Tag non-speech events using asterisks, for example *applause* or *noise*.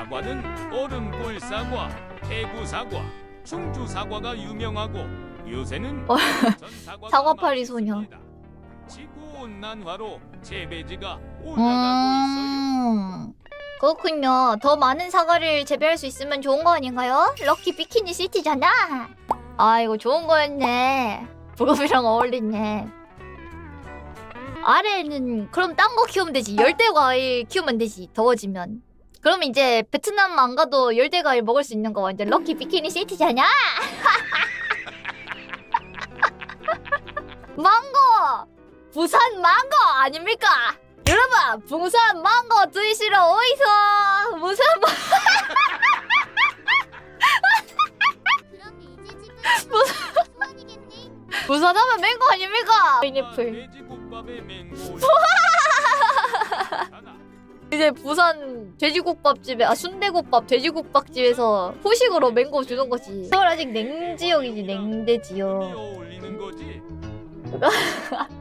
사과는 얼음골 사과, 대구 사과, 충주 사과가 유명하고 요새는 어, 전 사과가 사과파리 소녀. 지구 온난화로 재배지가 올라가고 있어요. 음. 그렇군요. 더 많은 사과를 재배할 수 있으면 좋은 거 아닌가요? 럭키 비키니 시티잖아. 아 이거 좋은 거였네. 브로비랑 어울리네. 아래는 그럼 딴 거 키우면 되지. 열대 과일 키우면 되지. 더워지면. 그럼 이제 베트남 안 가도 열대 과일 먹을 수 있는 거 완전 럭키 비키니 시티잖아. *laughs* 망고! 부산 망고 아닙니까? 여러분 부산 망고 드시러 오이소 무슨 뭐- 부산 하면 맹고 아닙니까? 파인애플 돼지국밥에 맹고 하나. 이제 부산 돼지국밥집에 아 순대국밥 돼지국밥집에서 후식으로 맹고 주는 거지 서울 아직 냉지역이지 냉대 지역 어울리는 거지. *laughs*